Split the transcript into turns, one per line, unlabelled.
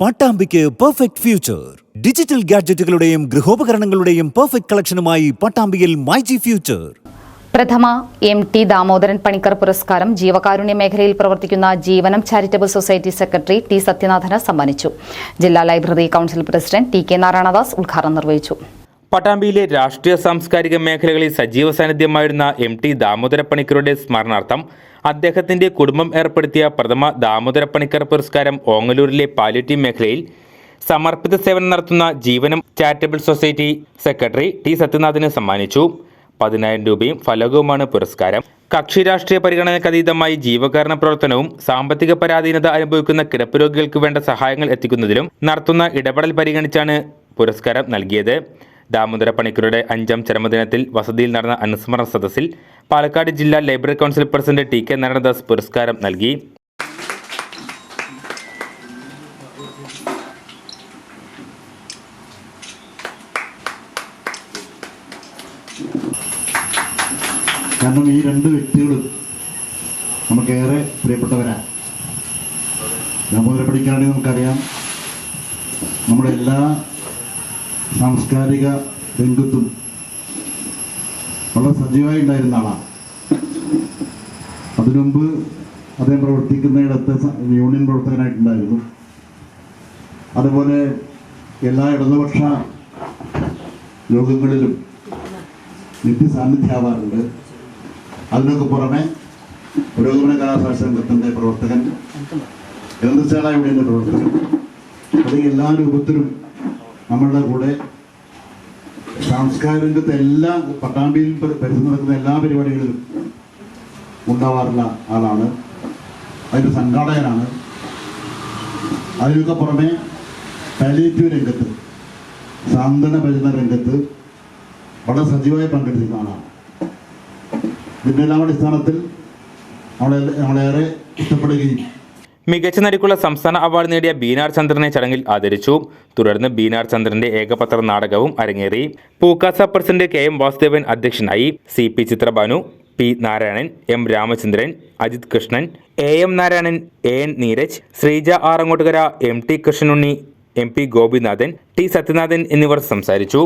പട്ടാമ്പിക്ക് perfect future digital ഗാഡ്ജറ്റുകളുടെയും ഗൃഹോപകരണങ്ങളുടെയും perfect കളക്ഷനുമായി പട്ടാമ്പിയിൽ മൈജി ഫ്യൂച്ചർ
പ്രഥമ എം ടി ദാമോദരൻ പണിക്കർ പുരസ്കാരം ജീവകാരുണ്യ മേഖലയിൽ പ്രവർത്തിക്കുന്ന Jeevanam charitable society secretary T സത്യനാഥന് സമ്മാനിച്ചു. ജില്ലാ library council president T K Narayanadas ഉദ്ഘാടനം നിർവഹിച്ചു.
പട്ടാമ്പിയിലെ രാഷ്ട്രീയ സാംസ്കാരിക മേഖലകളിൽ സജീവ സാന്നിധ്യമായിരുന്ന എം ടി ദാമോദര പണിക്കരുടെ സ്മരണാർത്ഥം അദ്ദേഹത്തിന്റെ കുടുംബം ഏർപ്പെടുത്തിയ പ്രഥമ ദാമോദര പണിക്കർ പുരസ്കാരം ഓങ്ങലൂരിലെ പാലിറ്റി മേഖലയിൽ സമർപ്പിത സേവനം നടത്തുന്ന Jeevanam charitable society secretary T സത്യനാഥിന് സമ്മാനിച്ചു. പതിനായിരം രൂപയും ഫലകവുമാണ് പുരസ്കാരം. കക്ഷി രാഷ്ട്രീയ പരിഗണനക്കതീതമായി ജീവകാരണ പ്രവർത്തനവും സാമ്പത്തിക പരാധീനത അനുഭവിക്കുന്ന കിടപ്പ് രോഗികൾക്ക് വേണ്ട സഹായങ്ങൾ എത്തിക്കുന്നതിലും നടത്തുന്ന ഇടപെടൽ പരിഗണിച്ചാണ് പുരസ്കാരം നൽകിയത്. ദാമോദര പണിക്കരുടെ അഞ്ചാം ചരമദിനത്തിൽ വസതിയിൽ നടന്ന അനുസ്മരണ സദസ്സിൽ പാലക്കാട് ജില്ലാ library council president T K Narayanadas പുരസ്കാരം നൽകി.
കാരണം ഈ രണ്ട് വ്യക്തികളും നമുക്കേറെ പ്രിയപ്പെട്ടവരാണ് ദാമോദര പഠിക്കുകയാണെങ്കിൽ നമുക്കറിയാം. നമ്മുടെ എല്ലാ സാംസ്കാരിക രംഗത്തും വളരെ സജീവമായി ഉണ്ടായിരുന്ന ആളാണ് അതിനുമുമ്പ് അദ്ദേഹം പ്രവർത്തിക്കുന്നിടത്ത് യൂണിയൻ പ്രവർത്തകനായിട്ടുണ്ടായിരുന്നു. അതുപോലെ എല്ലാ ഇടതുപക്ഷ യോഗങ്ങളിലും നിത്യസാന്നിധ്യമാവാറുണ്ട്. അതിനൊക്കെ പുറമെ പുരോഗമന കലാസാഹിത്യ സംഘത്തിന്റെ പ്രവർത്തകൻ ഗ്രന്ഥശാല യൂണിയന്റെ പ്രവർത്തകൻ അല്ലെങ്കിൽ എല്ലാ രൂപത്തിലും നമ്മളുടെ കൂടെ സാംസ്കാരിക രംഗത്തെ എല്ലാ പട്ടാമ്പിയിൽ പരിധി നടക്കുന്ന എല്ലാ പരിപാടികളിലും ഉണ്ടാവാറുള്ള ആളാണ്. അതിന്റെ സംഘാടകനാണ്. അതിനൊക്കെ പുറമെ പാലിയേറ്റീവ് രംഗത്ത് സാന്ത്വന ഭജന രംഗത്ത് വളരെ സജീവമായി പങ്കെടുത്തിരുന്ന ആളാണ്. ഇതിന്റെ എല്ലാം അടിസ്ഥാനത്തിൽ നമ്മളെ നമ്മളേറെ ഇഷ്ടപ്പെടുകയും
മികച്ച നടിക്കുള്ള സംസ്ഥാന അവാർഡ് നേടിയ ബീനാർ ചന്ദ്രനെ ചടങ്ങിൽ ആദരിച്ചു. തുടർന്ന് ബീനാർ ചന്ദ്രന്റെ ഏകപത്ര നാടകവും അരങ്ങേറി. Pukasa president K M Vasudevan അധ്യക്ഷനായി C P Chitrabhanu P Narayanan M Ramachandran Ajith Krishnan A M Narayanan A N Neeraj Sreeja Arangottukara M T Krishnanunni M P Gopinathan T Sathyanathan എന്നിവർ സംസാരിച്ചു.